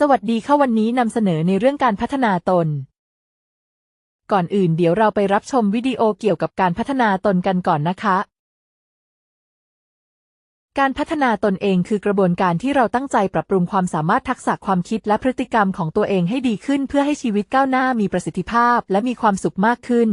สวัสดีค่ะวันนี้นำเสนอในเรื่องการพัฒนาตน ก่อนอื่นเดี๋ยวเราไปรับชมวิดีโอเกี่ยวกับการพัฒนาตนกันก่อนนะคะ การพัฒนาตนเองคือกระบวนการที่เราตั้งใจปรับปรุงความสามารถทักษะความคิดและพฤติกรรมของตัวเองให้ดีขึ้น เพื่อให้ชีวิตก้าวหน้ามีประสิทธิภาพ และมีความสุขมากขึ้น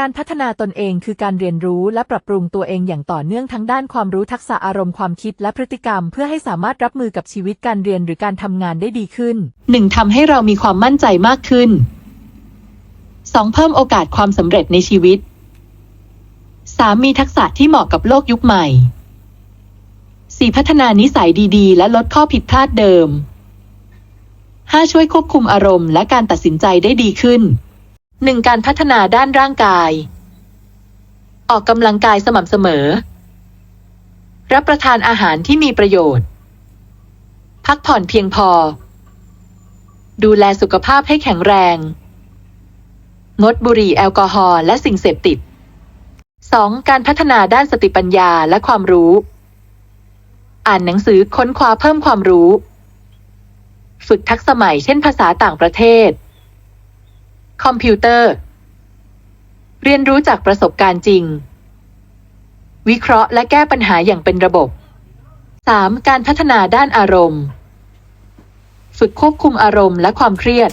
การพัฒนาตนเองคือการเรียนรู้และปรับปรุงตัวเองอย่างต่อเนื่องทั้งด้านความรู้ทักษะอารมณ์ความคิดและพฤติกรรม เพื่อให้สามารถรับมือกับชีวิตการเรียนหรือการทำงานได้ดีขึ้น 1. ทำให้เรามีความมั่นใจมากขึ้น 2. เพิ่มโอกาสความสำเร็จในชีวิต 3. มีทักษะที่เหมาะกับโลกยุคใหม่ 4. พัฒนานิสัยดีๆ และลดข้อผิดพลาดเดิม 5. ช่วยควบคุมอารมณ์และการตัดสินใจได้ดีขึ้น 1. การพัฒนาด้านร่างกาย ออกกำลังกายสม่ำเสมอ รับประทานอาหารที่มีประโยชน์ พักผ่อนเพียงพอ ดูแลสุขภาพให้แข็งแรง งดบุหรี่แอลกอฮอล์และสิ่งเสพติด 2. การพัฒนาด้านสติปัญญาและความรู้ อ่านหนังสือค้นคว้าเพิ่มความรู้ ฝึกทักษะใหม่เช่นภาษาต่างประเทศ คอมพิวเตอร์ เรียนรู้จากประสบการณ์จริง วิเคราะห์และแก้ปัญหาอย่างเป็นระบบ 3. การพัฒนาด้านอารมณ์ ฝึกควบคุมอารมณ์และความเครียด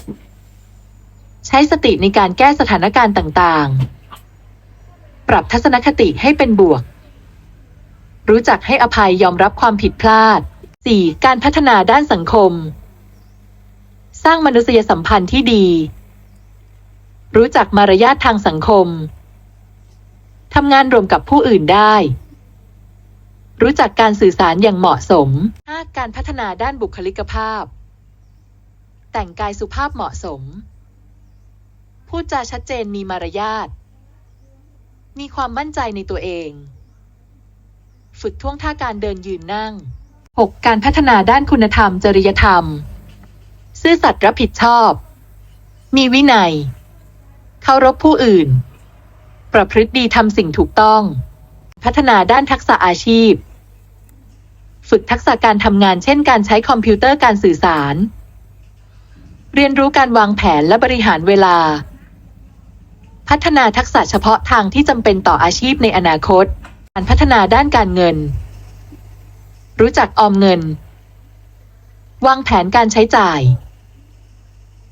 ใช้สติในการแก้สถานการณ์ต่างๆ ปรับทัศนคติให้เป็นบวก รู้จักให้อภัยยอมรับความผิดพลาด 4. การพัฒนาด้านสังคม สร้างมนุษยสัมพันธ์ที่ดี รู้จักมารยาททางสังคม ทำงานรวมกับผู้อื่นได้ รู้จักการสื่อสารอย่างเหมาะสม 5. การพัฒนาด้านบุคลิกภาพ แต่งกายสุภาพเหมาะสม พูดจาชัดเจนมีมารยาท มีความมั่นใจในตัวเอง ฝึกท่วงท่าการเดินยืนนั่ง 6. การพัฒนาด้านคุณธรรม จริยธรรม ซื่อสัตย์รับผิดชอบ มีวินัย เคารพผู้อื่น ประพฤติดีทำสิ่งถูกต้อง พัฒนาด้านทักษะอาชีพ ฝึกทักษะการทำงานเช่นการใช้คอมพิวเตอร์การสื่อสาร เรียนรู้การวางแผนและบริหารเวลา พัฒนาทักษะเฉพาะทางที่จำเป็นต่ออาชีพในอนาคต การพัฒนาด้านการเงิน รู้จักออมเงิน วางแผนการใช้จ่าย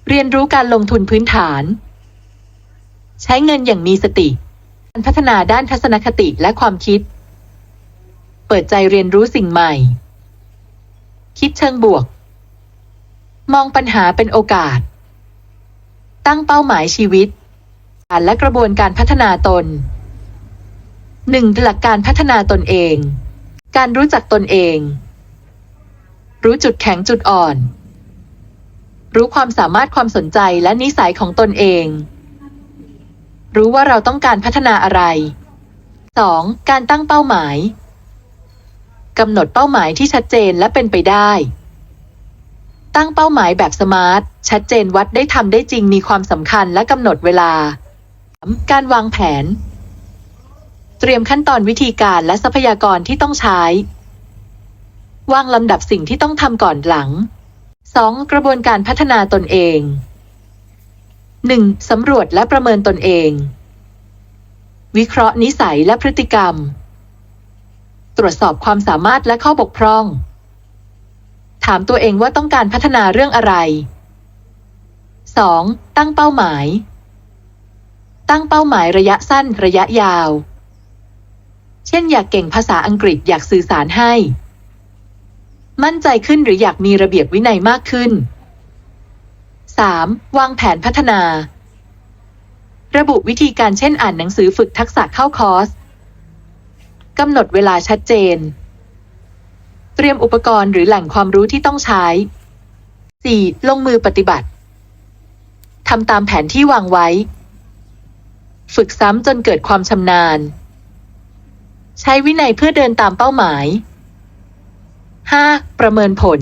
เรียนรู้การลงทุนพื้นฐาน ใช้เงินอย่างมีสติการพัฒนาด้านทัศนคติและความคิด เปิดใจเรียนรู้สิ่งใหม่ คิดเชิงบวก มองปัญหาเป็นโอกาส ตั้งเป้าหมายชีวิตและกระบวนการพัฒนาตน 1. หลักการพัฒนาตนเอง การรู้จักตนเอง รู้จุดแข็งจุดอ่อน รู้ความสามารถความสนใจและนิสัยของตนเอง รู้ว่าเราต้องการพัฒนาอะไร 2. การตั้งเป้าหมายกำหนดเป้าหมายที่ชัดเจนและเป็นไปได้ ตั้งเป้าหมายแบบสมาร์ท ชัดเจนวัดได้ทำได้จริงมีความสำคัญและกำหนดเวลา 3. การวางแผน เตรียมขั้นตอนวิธีการและทรัพยากรที่ต้องใช้ วางลำดับสิ่งที่ต้องทำก่อนหลัง 2. กระบวนการพัฒนาตนเอง 1. สำรวจและประเมินตนเอง วิเคราะห์นิสัยและพฤติกรรม ตรวจสอบความสามารถและข้อบกพร่อง ถามตัวเองว่าต้องการพัฒนาเรื่องอะไร 2. ตั้งเป้าหมาย ตั้งเป้าหมายระยะสั้นระยะยาว เช่นอยากเก่งภาษาอังกฤษอยากสื่อสารให้ มั่นใจขึ้นหรืออยากมีระเบียบวินัยมากขึ้น 3. วางแผนพัฒนา ระบุวิธีการเช่นอ่านหนังสือฝึกทักษะเข้าคอร์สกำหนดเวลาชัดเจน เตรียมอุปกรณ์หรือแหล่งความรู้ที่ต้องใช้ 4. ลงมือปฏิบัติทำตามแผนที่วางไว้ ฝึกซ้ำจนเกิดความชำนาญ ใช้วินัยเพื่อเดินตามเป้าหมาย 5. ประเมินผล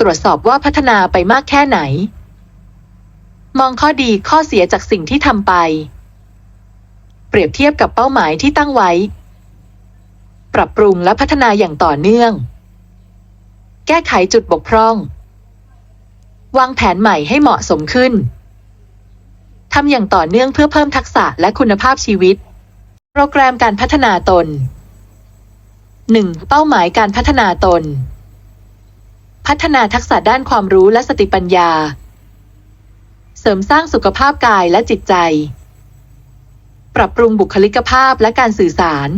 ตรวจสอบว่าพัฒนาไปมากแค่ไหน มองข้อดีข้อเสียจากสิ่งที่ทำไป เปรียบเทียบกับเป้าหมายที่ตั้งไว้ ปรับปรุงและพัฒนาอย่างต่อเนื่อง แก้ไขจุดบกพร่อง วางแผนใหม่ให้เหมาะสมขึ้นทำอย่างต่อเนื่องเพื่อเพิ่มทักษะและคุณภาพชีวิต โปรแกรมการพัฒนาตน 1. เป้าหมายการพัฒนาตน พัฒนาทักษะด้านความรู้และสติปัญญา เสริมสร้างสุขภาพกายและจิตใจ ปรับปรุงบุคลิกภาพและการสื่อสาร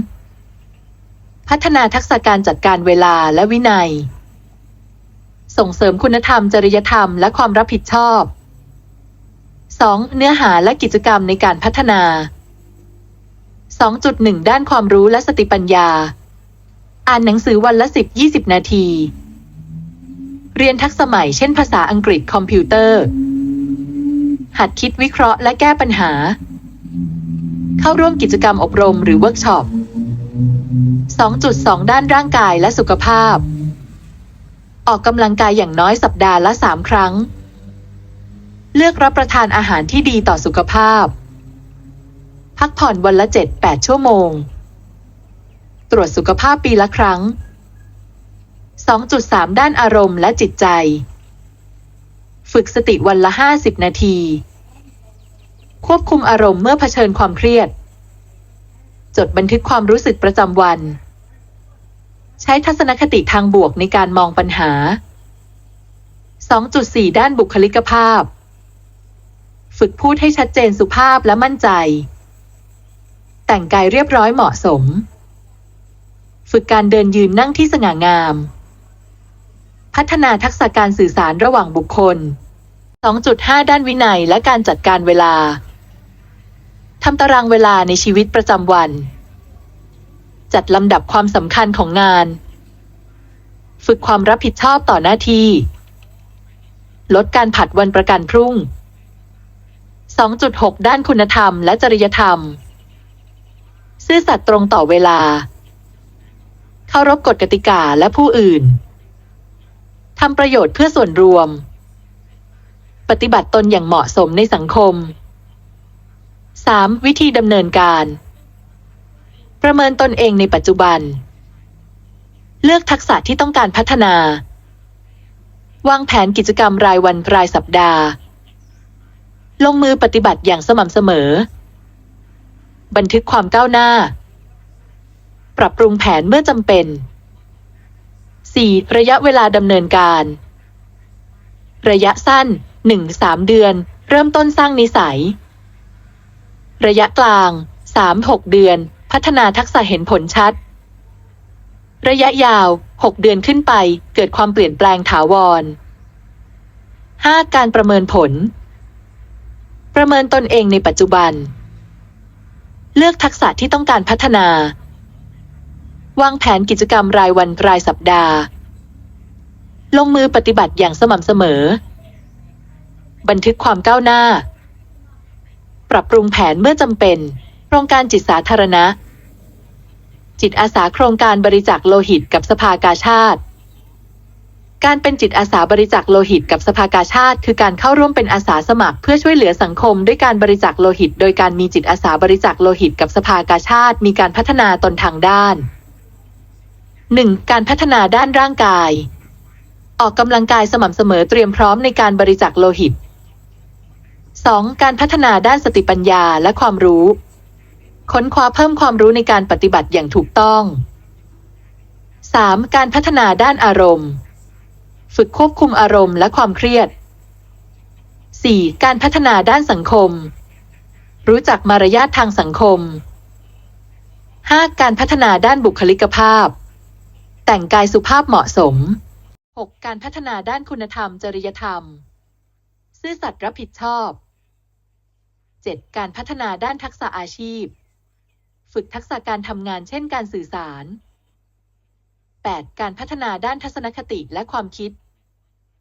พัฒนาทักษะการจัดการเวลาและวินัย ส่งเสริมคุณธรรมจริยธรรมและความรับผิดชอบ 2. เนื้อหาและกิจกรรมในการพัฒนา 2.1 ด้านความรู้และสติปัญญา อ่านหนังสือวันละ 10-20 นาที เรียนทักษะใหม่เช่นภาษาอังกฤษคอมพิวเตอร์ หัดคิดวิเคราะห์และแก้ปัญหา เข้าร่วมกิจกรรมอบรมหรือเวิร์กช็อป 2.2 ด้านร่างกายและสุขภาพ ออกกำลังกายอย่างน้อยสัปดาห์ละ 3 ครั้ง เลือกรับประทานอาหารที่ดีต่อสุขภาพ พักผ่อนวันละ 7-8 ชั่วโมง ตรวจสุขภาพปีละครั้ง 2.3 ด้านอารมณ์และจิตใจ ฝึกสติวันละ 50 นาที ควบคุมอารมณ์เมื่อเผชิญความเครียด จดบันทึกความรู้สึกประจำวัน ใช้ทัศนคติทางบวกในการมองปัญหา 2.4 ด้านบุคลิกภาพ ฝึกพูดให้ชัดเจนสุภาพและมั่นใจ แต่งกายเรียบร้อยเหมาะสม ฝึกการเดินยืนนั่งที่สง่างาม พัฒนาทักษะการสื่อสารระหว่างบุคคล 2.5 ด้านวินัยและการจัดการเวลา ทำตารางเวลาในชีวิตประจำวัน จัดลำดับความสำคัญของงาน ฝึกความรับผิดชอบต่อหน้าที่ ลดการผัดวันประกันพรุ่ง 2.6 ด้านคุณธรรมและจริยธรรม ซื่อสัตย์ตรงต่อเวลา เคารพกฎกติกาและผู้อื่น ทำประโยชน์เพื่อส่วนรวม ปฏิบัติตนอย่างเหมาะสมในสังคม 3. วิธีดำเนินการ ประเมินตนเองในปัจจุบัน เลือกทักษะที่ต้องการพัฒนา วางแผนกิจกรรมรายวันรายสัปดาห์ ลงมือปฏิบัติอย่างสม่ำเสมอ บันทึกความก้าวหน้า ปรับปรุงแผนเมื่อจำเป็น 4. ระยะเวลาดำเนินการ ระยะสั้น 1-3 เดือน เริ่มต้นสร้างนิสัย ระยะกลาง 3-6 เดือน พัฒนาทักษะเห็นผลชัด ระยะยาว 6 เดือนขึ้นไป เกิดความเปลี่ยนแปลงถาวร 5. การประเมินผล ประเมินตนเองในปัจจุบัน เลือกทักษะที่ต้องการพัฒนา วางแผนกิจกรรมรายวันรายสัปดาห์ ลงมือปฏิบัติอย่างสม่ำเสมอ บันทึกความก้าวหน้า ปรับปรุงแผนเมื่อจำเป็นโครงการจิตสาธารณะ จิตอาสาโครงการบริจาคโลหิตกับสภากาชาติ การเป็นจิตอาสาบริจาคโลหิตกับสภากาชาติ คือการเข้าร่วมเป็นอาสาสมัคร เพื่อช่วยเหลือสังคม ด้วยการบริจาคโลหิต โดยการมีจิตอาสาบริจาคโลหิตกับสภากาชาติ มีการพัฒนาตนทางด้าน 1. การพัฒนาด้านร่างกาย ออกกำลังกายสม่ำเสมอเตรียมพร้อมในการบริจาคโลหิต 2. การพัฒนาด้านสติปัญญาและความรู้ ค้นคว้าเพิ่มความรู้ในการปฏิบัติอย่างถูกต้อง 3. การพัฒนาด้านอารมณ์ ฝึกควบคุมอารมณ์และความเครียด 4. การพัฒนาด้านสังคม รู้จักมารยาททางสังคม 5. การพัฒนาด้านบุคลิกภาพ แต่งกายสุภาพเหมาะสม 6. การพัฒนาด้านคุณธรรมจริยธรรม ซื่อสัตย์รับผิดชอบ 7. การพัฒนาด้านทักษะอาชีพ ฝึกทักษะการทำงานเช่นการสื่อสาร 8. การพัฒนาด้านทัศนคติและความคิด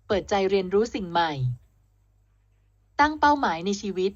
เปิดใจเรียนรู้สิ่งใหม่ ตั้งเป้าหมายในชีวิต